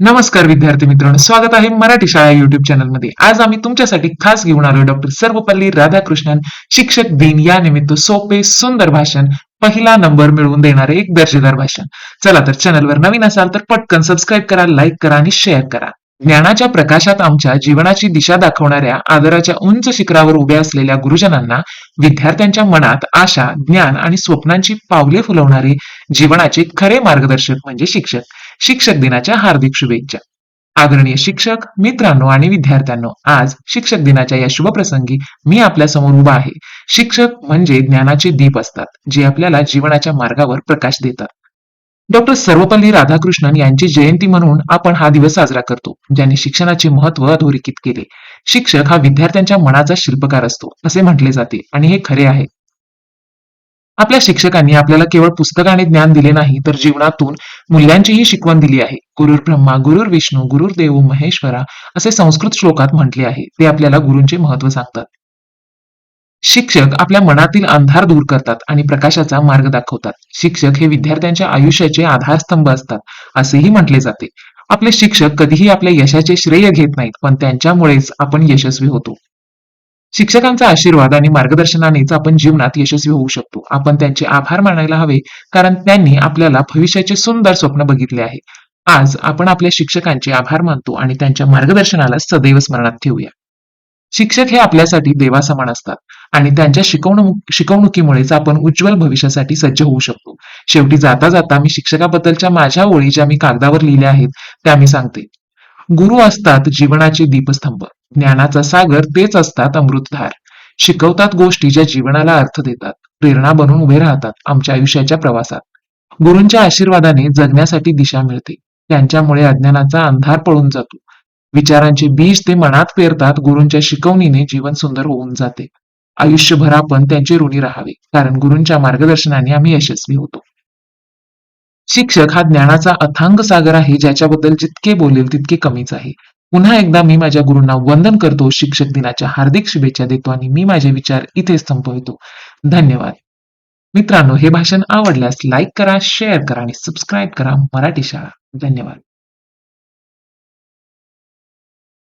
नमस्कार विद्यार्थी मित्रांनो स्वागत आहे मराठी शाळा युट्यूब चॅनलमध्ये आज आम्ही तुमच्यासाठी खास घेऊन आलो डॉक्टर सर्वपल्ली राधाकृष्णन शिक्षक दिन या निमित्त सोपे सुंदर भाषण पहिला नंबर मिळवून देणारे एक दर्जेदार भाषण. चला तर चॅनलवर नवीन असाल तर पटकन सबस्क्राईब करा लाईक करा आणि शेअर करा. ज्ञानाच्या प्रकाशात आमच्या जीवनाची दिशा दाखवणाऱ्या आदराच्या उंच शिखरावर उभ्या असलेल्या गुरुजनांना विद्यार्थ्यांच्या मनात आशा ज्ञान आणि स्वप्नांची पावले फुलवणारे जीवनाचे खरे मार्गदर्शक म्हणजे शिक्षक. शिक्षक दिनाच्या हार्दिक शुभेच्छा. आदरणीय शिक्षक मित्रांनो आणि विद्यार्थ्यांनो आज शिक्षक दिनाच्या या शुभप्रसंगी मी आपल्यासमोर उभा आहे. शिक्षक म्हणजे ज्ञानाचे दीप असतात जे आपल्याला जीवनाच्या मार्गावर प्रकाश देतात. डॉक्टर सर्वपल्ली राधाकृष्णन यांची जयंती म्हणून आपण हा दिवस साजरा करतो ज्यांनी शिक्षणाचे महत्त्व अधोरेखित केले. शिक्षक हा विद्यार्थ्यांच्या मनाचा शिल्पकार असतो असे म्हटले जाते आणि हे खरे आहे. आपल्या शिक्षकांनी आपल्याला केवळ पुस्तकाने ज्ञान दिले नाही तर जीवनातून मूल्यांचीही शिकवण दिली आहे. गुरुर ब्रह्मा गुरुर विष्णू गुरुर देव महेश्वरा असे संस्कृत श्लोकात म्हटले आहे. ते आपल्याला गुरूंचे महत्त्व सांगतात. शिक्षक आपल्या मनातील अंधार दूर करतात आणि प्रकाशाचा मार्ग दाखवतात. शिक्षक हे विद्यार्थ्यांच्या आयुष्याचे आधारस्तंभ असतात असेही म्हटले जाते. आपले शिक्षक कधीही आपल्या यशाचे श्रेय घेत नाहीत पण त्यांच्यामुळेच आपण यशस्वी होतो. शिक्षकांचा आशीर्वाद आणि मार्गदर्शनानेच आपण जीवनात यशस्वी होऊ शकतो. आपण त्यांचे आभार मानायला हवे कारण त्यांनी आपल्याला भविष्याचे सुंदर स्वप्न बघितले आहे. आज आपण आपल्या शिक्षकांचे आभार मानतो आणि त्यांच्या मार्गदर्शनाला सदैव स्मरणात ठेवूया. शिक्षक हे आपल्यासाठी देवासमान असतात आणि त्यांच्या शिकवणूक शिकवणुकीमुळेच आपण उज्ज्वल भविष्यासाठी सज्ज होऊ शकतो. शेवटी जाता जाता मी शिक्षकाबद्दलच्या माझ्या ओळी ज्या मी कागदावर लिहिल्या आहेत त्या मी सांगते. गुरु असतात जीवनाचे दीपस्तंभ. ज्ञानाचा सागर तेच असतात अमृतधार. शिकवतात गोष्टी ज्या जीवनाला अर्थ देतात. प्रेरणा बनून उभे राहतात आमच्या आयुष्याच्या प्रवासात. गुरूंच्या आशीर्वादाने जगण्यासाठी दिशा मिळते. त्यांच्यामुळे अज्ञानाचा अंधार पळून जातो. विचारांचे बीज ते मनात पेरतात गुरूंच्या शिकवणीने जीवन सुंदर होऊन जाते. आयुष्यभर आपण त्यांचे ऋणी राहावे कारण गुरूंच्या मार्गदर्शनाने आम्ही यशस्वी होतो. शिक्षक हा ज्ञानाचा अथांग सागर आहे ज्याच्याबद्दल जितके बोलेल तितके कमीच आहे. पुन्हा एकदा मी माझ्या गुरूंना वंदन करतो शिक्षक दिनाच्या हार्दिक शुभेच्छा देतो आणि मी माझे विचार इथेच संपवितो. धन्यवाद. मित्रांनो हे भाषण आवडल्यास लाईक करा शेअर करा आणि सबस्क्राईब करा मराठी शाळा. धन्यवाद.